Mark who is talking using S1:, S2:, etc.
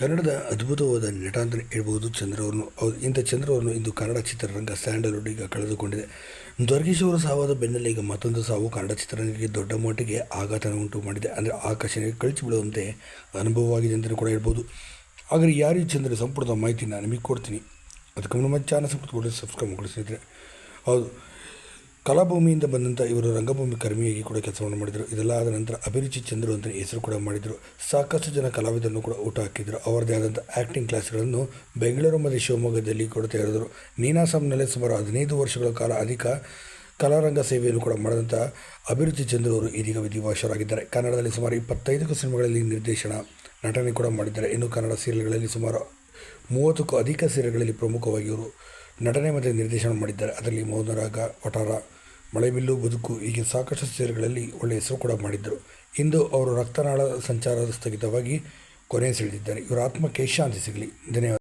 S1: ಕನ್ನಡದ ಅದ್ಭುತವಾದ ನಟ ಅಂತಲೇ ಹೇಳ್ಬೋದು ಚಂದ್ರ ಅವ್ರು ಇಂಥ ಚಂದ್ರ ಅವ್ರನ್ನು ಇಂದು ಕನ್ನಡ ಚಿತ್ರರಂಗ ಸ್ಯಾಂಡಲ್ವುಡ್ ಈಗ ಕಳೆದುಕೊಂಡಿದೆ. ದ್ವರ್ಗೀಶ್ ಅವರ ಸಾವಾದ ಬೆನ್ನಲ್ಲೇ ಈಗ ಮತ್ತೊಂದು ಸಾವು ಕನ್ನಡ ಚಿತ್ರರಂಗಕ್ಕೆ ದೊಡ್ಡ ಮಟ್ಟಿಗೆ ಆಘಾತನ ಉಂಟು ಮಾಡಿದೆ. ಅಂದರೆ ಆಕರ್ಷಣೆಗೆ ಕಳಿಸಿ ಬಿಡುವಂತೆ ಅನುಭವವಾಗಿದೆ ಅಂತಲೂ ಕೂಡ ಹೇಳ್ಬೋದು. ಆದರೆ ಯಾರು ಚಂದ್ರ ಸಂಪೂರ್ಣ ಮಾಹಿತಿ ನಾನು ನಿಮಗೆ ಕೊಡ್ತೀನಿ. ಅದಕ್ಕೆ ನಮ್ಮ ಚಾನಲ್ ಕೊಡಿ ಸಬ್ಸ್ಕ್ರೈಬ್ ಮಾಡಿ ಹೌದು ಕಲಾಭೂಮಿಯಿಂದ ಬಂದಂಥ ಇವರು ರಂಗಭೂಮಿ ಕರ್ಮಿಯಾಗಿ ಕೂಡ ಕೆಲಸವನ್ನು ಮಾಡಿದರು. ಇದೆಲ್ಲ ಆದ ನಂತರ ಅಭಿರುಚಿ ಚಂದ್ರು ಅಂತ ಹೆಸರು ಕೂಡ ಮಾಡಿದರು. ಸಾಕಷ್ಟು ಜನ ಕಲಾವಿದರನ್ನು ಕೂಡ ಊಟ ಹಾಕಿದರು. ಅವರದೇ ಆದಂಥ ಆ್ಯಕ್ಟಿಂಗ್ ಕ್ಲಾಸ್ಗಳನ್ನು ಬೆಂಗಳೂರು ಮತ್ತು ಶಿವಮೊಗ್ಗದಲ್ಲಿ ಕೂಡ ತೆರೆದರು ನೀನಾಸಂನಲ್ಲಿ ಸುಮಾರು ಹದಿನೈದು ವರ್ಷಗಳ ಕಾಲ ಅಧಿಕ ಕಲಾರಂಗ ಸೇವೆಯನ್ನು ಕೂಡ ಮಾಡಿದಂಥ ಅಭಿರುಚಿ ಚಂದ್ರು ಅವರು ಇದೀಗ ವಿಧಿವಾಸರಾಗಿದ್ದಾರೆ ಕನ್ನಡದಲ್ಲಿ ಸುಮಾರು ಇಪ್ಪತ್ತೈದಕ್ಕೂ ಸಿನಿಮಾಗಳಲ್ಲಿ ನಿರ್ದೇಶನ, ನಟನೆ ಕೂಡ ಮಾಡಿದ್ದಾರೆ. ಇನ್ನು ಕನ್ನಡ ಸೀರಿಯಲ್ಗಳಲ್ಲಿ ಸುಮಾರು ಮೂವತ್ತಕ್ಕೂ ಅಧಿಕ ಸೀರೆಗಳಲ್ಲಿ ಪ್ರಮುಖವಾಗಿ ಇವರು ನಟನೆ ಮತ್ತು ನಿರ್ದೇಶನ ಮಾಡಿದ್ದಾರೆ. ಅದರಲ್ಲಿ ಮೌನರಾಗ, ವಟಾರ ಮಳೆಬಿಲ್ಲು, ಬದುಕು ಹೀಗೆ ಸಾಕಷ್ಟು ಸೇರುಗಳಲ್ಲಿ ಒಳ್ಳೆಯ ಹೆಸರು ಕೂಡ ಮಾಡಿದ್ದರು. ಇಂದು ಅವರು ರಕ್ತನಾಳ ಸಂಚಾರ ಸ್ಥಗಿತವಾಗಿ ಕೊನೆ ಸೆಳೆದಿದ್ದಾರೆ. ಇವರ ಆತ್ಮಕ್ಕೆ ಶಾಂತಿ ಸಿಗಲಿ. ಧನ್ಯವಾದ.